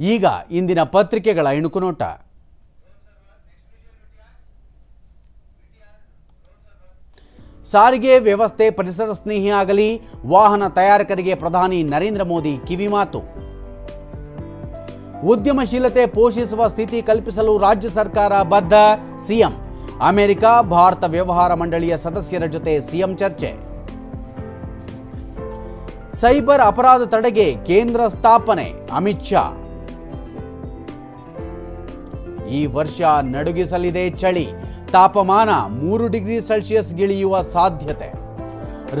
ಈಗ ಇಂದಿನ ಪತ್ರಿಕೆಗಳ ಇಣುಕುನೋಟ. ಸಾರಿಗೆ ವ್ಯವಸ್ಥೆ ಪರಿಸರ ಸ್ನೇಹಿ ಆಗಲಿ, ವಾಹನ ತಯಾರಕರಿಗೆ ಪ್ರಧಾನಿ ನರೇಂದ್ರ ಮೋದಿ ಕಿವಿಮಾತು ಉದ್ಯಮಶೀಲತೆ ಪೋಷಿಸುವ ಸ್ಥಿತಿ ಕಲ್ಪಿಸಲು ರಾಜ್ಯ ಸರ್ಕಾರ ಬದ್ಧ, ಸಿಎಂ. ಅಮೆರಿಕ, ಭಾರತ ವ್ಯವಹಾರ ಮಂಡಳಿಯ ಸದಸ್ಯರ ಜೊತೆ ಸಿಎಂ ಚರ್ಚೆ. ಸೈಬರ್ ಅಪರಾಧ ತಡೆಗೆ ಕೇಂದ್ರ ಸ್ಥಾಪನೆ, ಅಮಿತ್ ಶಾ. ಈ ವರ್ಷ ನಡುಗಿಸಲಿದೆ ಚಳಿ. ತಾಪಮಾನ ಮೂರು ಡಿಗ್ರಿ ಸೆಲ್ಸಿಯಸ್ ಗಿಳಿಯುವ ಸಾಧ್ಯತೆ.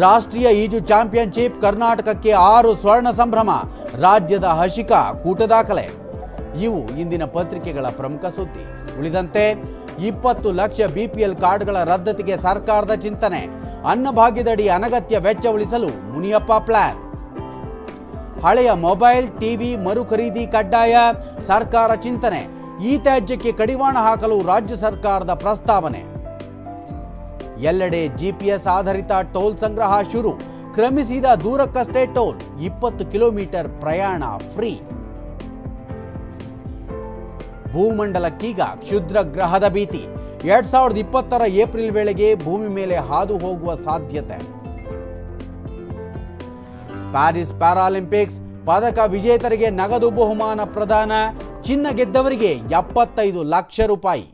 ರಾಷ್ಟ್ರೀಯ ಈಜು ಚಾಂಪಿಯನ್ಶಿಪ್ ಕರ್ನಾಟಕಕ್ಕೆ ಆರು ಸ್ವರ್ಣ ಸಂಭ್ರಮ, ರಾಜ್ಯದ ಹಸಿಕ ಕೂಟ ದಾಖಲೆ. ಇವು ಇಂದಿನ ಪತ್ರಿಕೆಗಳ ಪ್ರಮುಖ ಸುದ್ದಿ. ಉಳಿದಂತೆ, ಇಪ್ಪತ್ತು ಲಕ್ಷ ಬಿಪಿಎಲ್ ಕಾರ್ಡ್ಗಳ ರದ್ದತಿಗೆ ಸರ್ಕಾರದ ಚಿಂತನೆ. ಅನ್ನಭಾಗ್ಯದಡಿ ಅನಗತ್ಯ ವೆಚ್ಚ ಉಳಿಸಲು ಮುನಿಯಪ್ಪ ಪ್ಲಾನ್. ಹಳೆಯ ಮೊಬೈಲ್, ಟಿವಿ ಮರು ಖರೀದಿ ಕಡ್ಡಾಯ ಸರ್ಕಾರ ಚಿಂತನೆ. ಈ ತ್ಯಾಜ್ಯಕ್ಕೆ ಕಡಿವಾಣ ಹಾಕಲು ರಾಜ್ಯ ಸರ್ಕಾರದ ಪ್ರಸ್ತಾವನೆ. ಎಲ್ಲೆಡೆ ಜಿಪಿಎಸ್ ಆಧಾರಿತ ಟೋಲ್ ಸಂಗ್ರಹ ಶುರು. ಕ್ರಮಿಸಿದ ದೂರಕ್ಕಷ್ಟೇ ಟೋಲ್, ಇಪ್ಪತ್ತು ಕಿಲೋಮೀಟರ್ ಪ್ರಯಾಣ ಫ್ರೀ. ಭೂಮಂಡಲಕ್ಕೀಗ ಕ್ಷುದ್ರ ಗ್ರಹದ ಭೀತಿ. ಎರಡ್ ಸಾವಿರದ ಇಪ್ಪತ್ತರ ಏಪ್ರಿಲ್ ವೇಳೆಗೆ ಭೂಮಿ ಮೇಲೆ ಹಾದು ಹೋಗುವ ಸಾಧ್ಯತೆ. ಪ್ಯಾರಿಸ್ ಪ್ಯಾರಾಲಿಂಪಿಕ್ಸ್ ಪದಕ ವಿಜೇತರಿಗೆ ನಗದು ಬಹುಮಾನ ಪ್ರದಾನ. ಚಿನ್ನ ಗೆದ್ದವರಿಗೆ ಎಪ್ಪತ್ತೈದು ಲಕ್ಷ ರೂಪಾಯಿ.